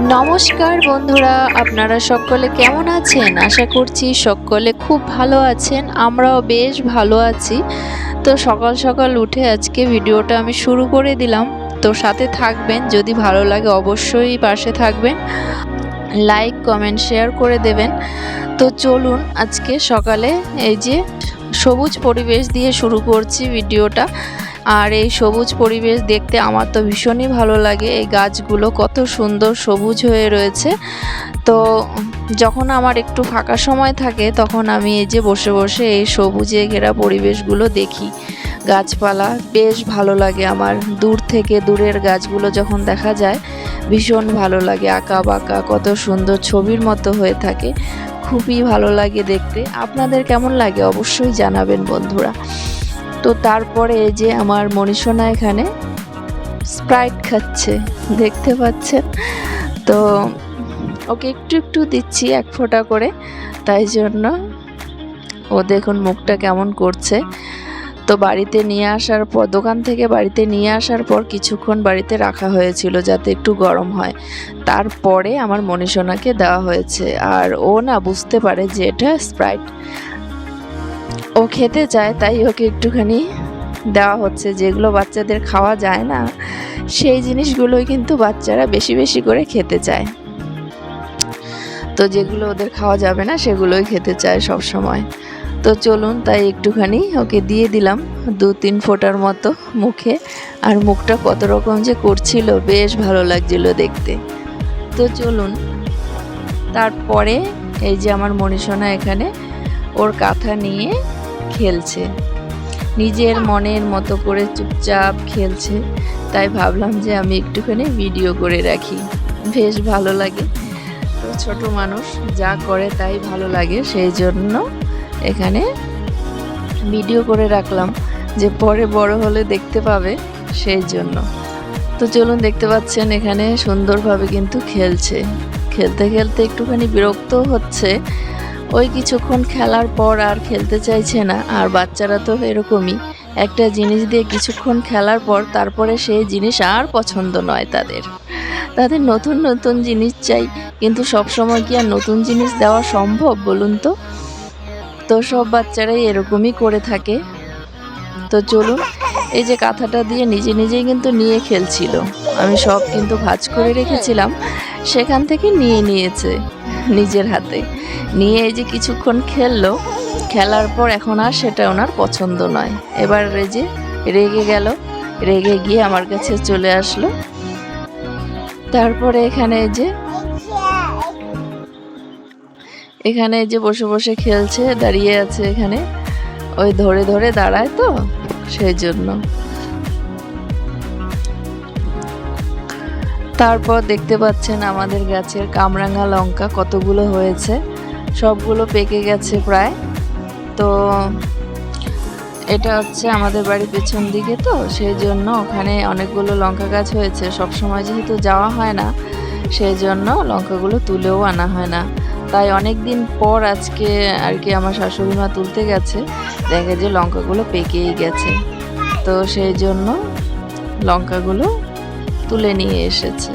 নমস্কার বন্ধুরা, আপনারা সকলে কেমন আছেন? আশা করছি সকলে খুব ভালো আছেন, আমরাও বেশ ভালো আছি। তো সকাল সকাল উঠে আজকে ভিডিওটা আমি শুরু করে দিলাম। তো সাথে থাকবেন, যদি ভালো লাগে অবশ্যই পাশে থাকবেন। লাইক, কমেন্ট, শেয়ার করে দেবেন। তো চলুন আজকে সকালে এই যে সবুজ পরিবেশ দিয়ে শুরু করছি ভিডিওটা। আর এই সবুজ পরিবেশ দেখতে আমার তো ভীষণই ভালো লাগে। এই গাছগুলো কত সুন্দর সবুজ হয়ে রয়েছে। তো যখন আমার একটু ফাঁকা সময় থাকে, তখন আমি এই যে বসে বসে এই সবুজে ঘেরা পরিবেশগুলো দেখি। গাছপালা বেশ ভালো লাগে আমার। দূর থেকে দূরের গাছগুলো যখন দেখা যায়, ভীষণ ভালো লাগে। আঁকা বাঁকা কত সুন্দর ছবির মতো হয়ে থাকে। খুবই ভালো লাগে দেখতে। আপনাদের কেমন লাগে অবশ্যই জানাবেন বন্ধুরা। তো তারপরে এই যে আমার মনীষণা এখানে স্প্রাইট খাচ্ছে, দেখতে পাচ্ছেন? তো ওকে একটু একটু দিচ্ছি এক ফোঁটা করে, তাই জন্য ও দেখুন মুখটা কেমন করছে। তো বাড়িতে নিয়ে আসার পর, দোকান থেকে বাড়িতে নিয়ে আসার পর কিছুক্ষণ বাড়িতে রাখা হয়েছিল যাতে একটু গরম হয়। তারপরে আমার মনীষণাকে দেওয়া হয়েছে। আর ও না বুঝতে পারে যে এটা স্প্রাইট। ও খেতে চায়, তাই ওকে একটুখানি দেওয়া হচ্ছে। যেগুলো বাচ্চাদের খাওয়া যায় না, সেই জিনিসগুলোই কিন্তু বাচ্চারা বেশি বেশি করে খেতে চায়। তো যেগুলো ওদের খাওয়া যাবে না, সেগুলোই খেতে চায় সব সময়। তো চলুন, তাই একটুখানি ওকে দিয়ে দিলাম দু তিন ফোঁটার মতো মুখে। আর মুখটা কত রকম যে করছিল, বেশ ভালো লাগছিল দেখতে। তো চলুন, তারপরে এই যে আমার মনীষণা এখানে, ওর কাঁথা নিয়ে খেলছে। নিজের মনের মতো করে চুপচাপ খেলছে। তাই ভাবলাম যে আমি একটুখানি ভিডিও করে রাখি। বেশ ভালো লাগে। তো ছোট মানুষ যা করে তাই ভালো লাগে। সেই জন্য এখানে ভিডিও করে রাখলাম যে পরে বড় হলে দেখতে পাবে সেই জন্য। তো চলুন দেখতে পাচ্ছেন এখানে সুন্দরভাবে কিন্তু খেলছে। খেলতে খেলতে একটুখানি বিরক্ত হচ্ছে। ওই কিছুক্ষণ খেলার পর আর খেলতে চাইছে না, আর বাচ্চারা তো এরকমই। একটা জিনিস দিয়ে কিছুক্ষণ খেলার পর তারপরে সেই জিনিস আর পছন্দ নয় তাদের। তাদের নতুন নতুন জিনিস চাই, কিন্তু সব সময় কি আর নতুন জিনিস দেওয়া সম্ভব বলুন তো? তো সব বাচ্চারাই এরকমই করে থাকে। তো চলুন, এই যে কাঁথাটা দিয়ে নিজে নিজেই কিন্তু নিয়ে খেলছিল। আমি সব কিন্তু ভাজ করে রেখেছিলাম, সেখান থেকে নিয়ে নিয়েছে। নিজের হাতে। নিয়ে এই যে কিছুক্ষণ খেললো, খেলার পর এখন আর সেটা ওনার পছন্দ নয়। এবার যে রেগে গেল, রেগে গিয়ে আমার কাছে চলে আসলো। তারপরে এখানে যে এখানে যে বসে বসে খেলছে, দাঁড়িয়ে আছে এখানে। ওই ধরে ধরে দাঁড়ায় তো, সেই জন্য। তারপর দেখতে পাচ্ছেন আমাদের গাছের কামরাঙা লঙ্কা কতগুলো হয়েছে। সবগুলো পেকে গেছে প্রায়। তো এটা হচ্ছে আমাদের বাড়ির পেছন দিকে তো, সেই জন্য ওখানে অনেকগুলো লঙ্কা গাছ হয়েছে। সব সময় যেহেতু যাওয়া হয় না, সেই জন্য লঙ্কাগুলো তুলেও আনা হয় না। তাই অনেক দিন পর আজকে আর কি আমার শাশুড়ি মা তুলতে গেছে, দেখে যে লঙ্কাগুলো পেকেই গেছে। তো সেই জন্য লঙ্কাগুলো তুলে নিয়ে এসেছে।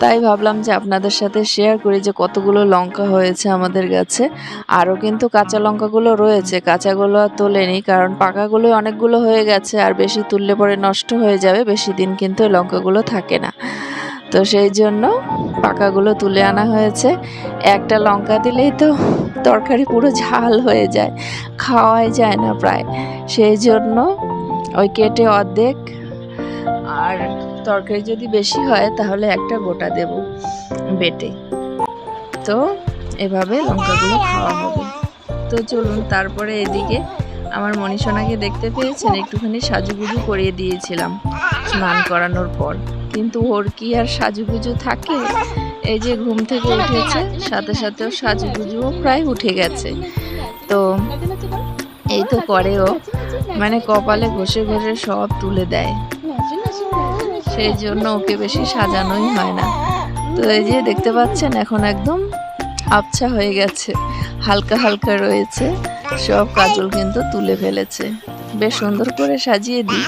তাই ভাবলাম যে আপনাদের সাথে শেয়ার করি যে কতগুলো লঙ্কা হয়েছে আমাদের গাছে আরও কিন্তু কাঁচা লঙ্কাগুলো রয়েছে। কাঁচাগুলো আর তোলেনি কারণ পাকাগুলো অনেকগুলো হয়ে গেছে, আর বেশি তুললে পরে নষ্ট হয়ে যাবে, বেশি দিন কিন্তু লঙ্কাগুলো থাকে না। তো সেই জন্য পাকাগুলো তুলে আনা হয়েছে। একটা লঙ্কা দিলেই তো তরকারি পুরো ঝাল হয়ে যায়, খাওয়াই যায় না প্রায়। সেই জন্য ওই কেটে অর্ধেক আর তরকারি যদি বেশি হয়, তাহলে একটা গোটা দেব বেটে। তো এভাবে লঙ্কাগুলো খাওয়া হবে। তো চলুন তারপরে এদিকে আমার মনীষণাকে দেখতে পেয়েছেন, একটুখানি সাজুগুজু করিয়ে দিয়েছিলাম স্নান করানোর পর। কিন্তু ওর কি আর সাজুগুজু থাকে? এই যে ঘুম থেকে উঠেছে, সাথে সাথে ওর সাজুগুজুও প্রায় উঠে গেছে। তো এই তো করে ও মানে কপালে ঘষে ঘষে সব তুলে দেয়। সেই জন্য ওকে বেশি সাজানোই হয় না। তো এই যে দেখতে পাচ্ছেন, এখন একদম আবছা হয়ে গেছে, হালকা হালকা রয়েছে। সব কাজল কিন্তু তুলে ফেলেছে। বেশ সুন্দর করে সাজিয়ে দিই।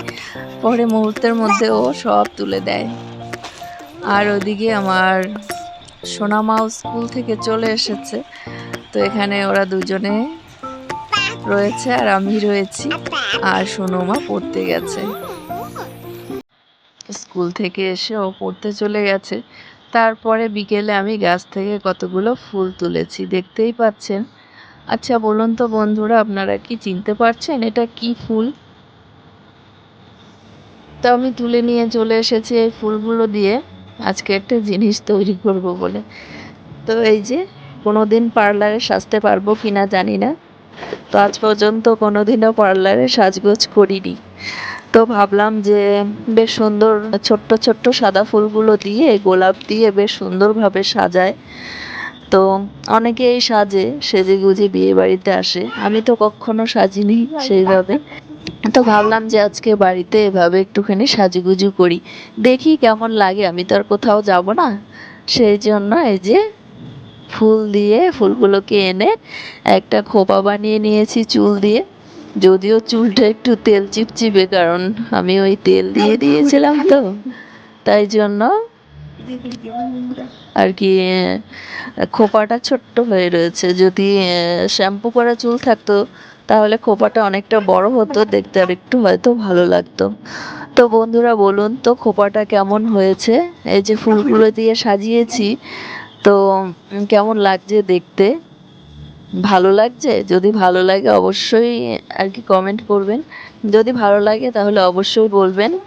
পরে মুহূর্তের মধ্যে ও সব তুলে দেয়। আর ওদিকে আমার সোনামাও স্কুল থেকে চলে এসেছে। তো এখানে ওরা দুজনে রয়েছে আর আমি রয়েছি। আর সোনমা পড়তে গেছে। স্কুল থেকে এসে ও পড়তে চলে গেছে। তারপরে বিকেলে আমি গাছ থেকে কতগুলো ফুল তুলেছি, দেখতেই পাচ্ছেন। আচ্ছা বলুন তো বন্ধুরা, আপনারা কি চিনতে পারছেন এটা কি ফুল? তো আমি তুলে নিয়ে চলে এসেছি এই ফুলগুলো দিয়ে। আজকে একটা জিনিস তৈরি করব বলে। তো এই যে কোনো দিন পার্লারে সাজতে পারব কি না জানি না। তো আজ পর্যন্ত কোনো দিনও পার্লারে সাজগোজ করিনি। তো ভাবলাম যে বেশ সুন্দর ছোট্ট ছোট্ট সাদা ফুলগুলো দিয়ে, গোলাপ দিয়ে বেশ সুন্দরভাবে সাজায়। তো অনেকেই সাজে, সেজে গুজে বিয়ে বাড়িতে আসে। আমি তো কখনো সাজিনি সেইভাবে। তো ভাবলাম যে আজকে বাড়িতে এভাবে একটুখানি সাজুগুজু করি। দেখি কেমন লাগে, আমি তো আর কোথাও যাব না। সেই জন্য এই যে ফুল দিয়ে ফুলগুলোকে এনে একটা খোপা বানিয়ে নিয়েছি চুল দিয়ে। যদিও চুলটা একটু তেল চিপচিপে, কারণ আমি ওই তেল দিয়ে দিয়েছিলাম তো। তাই জন্য আর কি খোপাটা ছোট্ট হয়ে রয়েছে। যদি শ্যাম্পু করা চুল থাকতো, তাহলে খোপাটা অনেকটা বড় হতো, দেখতে আর একটু হয়তো ভালো লাগতো। তো বন্ধুরা, বলুন তো খোপাটা কেমন হয়েছে? এই যে ফুলগুলো দিয়ে সাজিয়েছি, তো কেমন লাগছে দেখতে? ভালো লাগছে? যদি ভালো লাগে অবশ্যই আর কি কমেন্ট করবেন। যদি ভালো লাগে তাহলে অবশ্যই বলবেন।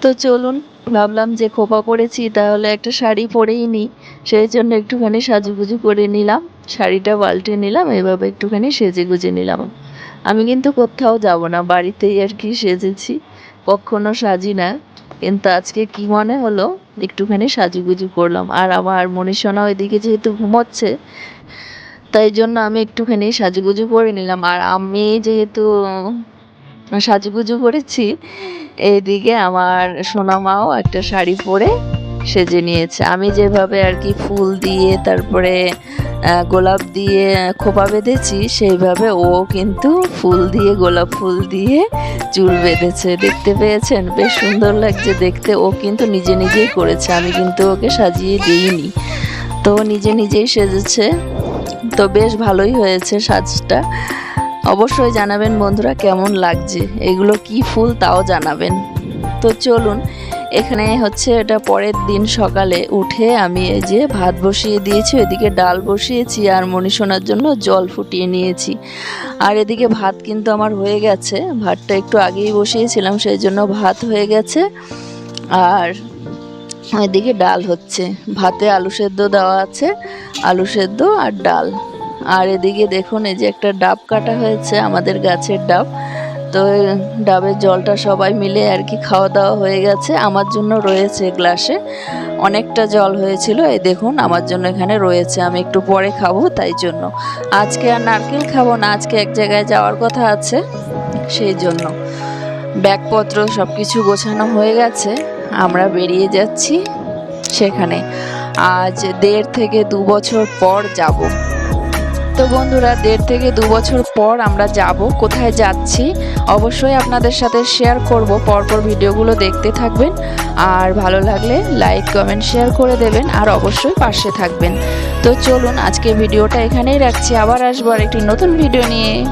তো চলুন, ভাবলাম যে খোপা পরেছি, তাহলে একটা শাড়ি পরেই নিই সেই জন্য একটুখানি সাজুগুজু করে নিলাম। শাড়িটা পাল্টে নিলাম, এভাবে একটুখানি সেজে গুজে নিলাম। আমি কিন্তু কোথাও যাব না, বাড়িতেই আর কি সেজেছি। কখনো সাজি না। কিন্তু আজকে কি মনে হলো? একটুখানি সাজুগুজু করলাম। আর আমার মনীষণা ওইদিকে যেহেতু ঘুমোচ্ছে তাই জন্য আমি একটুখানি সাজুগুজু করে নিলাম। আর আমি যেহেতু সাজুগুজু করেছি এইদিকে আমার সোনামাও একটা শাড়ি পরে সেজে নিয়েছে। আমি যেভাবে আর কি ফুল দিয়ে, তারপরে গোলাপ দিয়ে খোপা বেঁধেছি, সেইভাবে ও কিন্তু ফুল দিয়ে, গোলাপ ফুল দিয়ে চুল বেঁধেছে। দেখতে পেয়েছেন? বেশ সুন্দর লাগছে দেখতে। ও কিন্তু নিজে নিজেই করেছে। আমি কিন্তু ওকে সাজিয়ে দিইনি। তো নিজে নিজেই সেজেছে। তো বেশ ভালোই হয়েছে সাজটা। অবশ্যই জানাবেন বন্ধুরা কেমন লাগছে, এগুলো কি ফুল তাও জানাবেন। তো চলুন, এখানে হচ্ছে এটা পরের দিন সকালে উঠে আমি এই যে ভাত বসিয়ে দিয়েছি এদিকে ডাল বসিয়েছি আর মনীষণার জন্য জল ফুটিয়ে নিয়েছি। আর এদিকে ভাত কিন্তু আমার হয়ে গেছে, ভাতটা একটু আগেই বসিয়েছিলাম, সেই জন্য ভাত হয়ে গেছে। আর এদিকে ডাল হচ্ছে। ভাতে আলু সেদ্ধ দেওয়া আছে, আলু সেদ্ধ আর ডাল। আর এদিকে দেখুন, এই যে একটা ডাব কাটা হয়েছে, আমাদের গাছের ডাব। তো ডাবের জলটা সবাই মিলে আর কি খাওয়া দাওয়া হয়ে গেছে। আমার জন্য রয়েছে গ্লাসে। অনেকটা জল হয়েছিল, এই দেখুন, আমার জন্য এখানে রয়েছে। আমি একটু পরে খাব, তাই জন্য। আজকে আর নারকেল খাব না, আজকে এক জায়গায় যাওয়ার কথা আছে, সেই জন্য। ব্যাগপত্র সব কিছু গোছানো হয়ে গেছে। আমরা বেরিয়ে যাচ্ছি সেখানে। আজ দেড় থেকে দু বছর পর যাব। তো বন্ধুরা, দেড় থেকে দু বছর পর আমরা যাব। কোথায় যাচ্ছি অবশ্যই আপনাদের সাথে শেয়ার করব। পরপর ভিডিওগুলো দেখতে থাকবেন। আর ভালো লাগলে লাইক কমেন্ট শেয়ার করে দেবেন। আর অবশ্যই পাশে থাকবেন। তো চলুন আজকে ভিডিওটা এখানেই রাখছি। আবার আসব আর একটি নতুন ভিডিও নিয়ে।